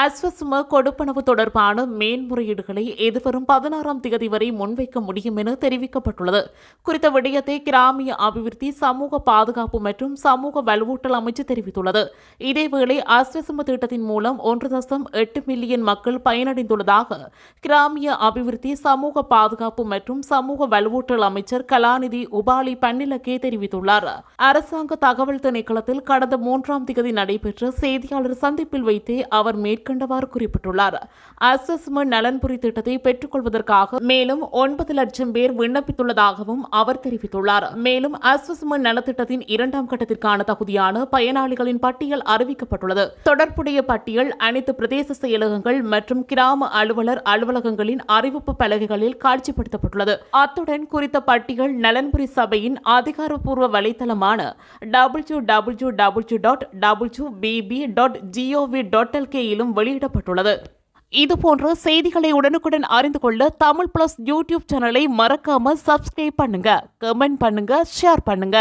அஸ்வசும கொடுப்பனவு தொடர்பான மேன்முறையீடுகளை எதிர்வரும் பதினாறாம் தேதி வரை முன்வைக்க முடியும் என தெரிவிக்கப்பட்டுள்ளது. குறித்த விடயத்தை கிராமிய அபிவிருத்தி சமூக பாதுகாப்பு மற்றும் சமூக வலுவூட்டல் அமைச்சு தெரிவித்துள்ளது. இதேவேளை அஸ்வசும திட்டத்தின் மூலம் ஒன்று தசம் எட்டு மில்லியன் மக்கள் பயனடைந்துள்ளதாக கிராமிய அபிவிருத்தி சமூக பாதுகாப்பு மற்றும் சமூக வலுவூட்டல் அமைச்சர் கலாநிதி உபாலி பன்னிலக்கே தெரிவித்துள்ளார். அரசாங்க தகவல் திணைக்களத்தில் கடந்த மூன்றாம் தேதி நடைபெற்ற செய்தியாளர் சந்திப்பில் வைத்தே அவர் மேற்கண்டவாறு குறிப்பிட்டுள்ளார். அசஸ்மெண்ட் நலன்புரி திட்டத்தை பெற்றுக்கொள்வதற்காக மேலும் ஒன்பது லட்சம் பேர் விண்ணப்பித்துள்ளதாகவும் அவர் தெரிவித்துள்ளார். மேலும் அசஸ்மெண்ட் நலத்திட்டத்தின் இரண்டாம் கட்டத்திற்கான தகுதியான பயனாளிகளின் பட்டியல் அறிவிக்கப்பட்டுள்ளது. தொடர்புடைய பட்டியல் அனைத்து பிரதேச செயலகங்கள் மற்றும் கிராம அலுவலர் அலுவலகங்களின் அறிவிப்பு பலகைகளில் காட்சிப்படுத்தப்பட்டுள்ளது. அத்துடன் குறித்த பட்டியல் நலன்புரி சபையின் அதிகாரப்பூர்வ வலைத்தளமான W W W dot W B B dot G O V dot எல்கேயிலும் வெளியிடப்பட்டுள்ளது. இதுபோன்ற செய்திகளை உடனுக்குடன் அறிந்து கொள்ள தமிழ் பிளஸ் யூடியூப் சேனலை மறக்காம சப்ஸ்கிரைப் பண்ணுங்க கமெண்ட் பண்ணுங்க ஷேர் பண்ணுங்க.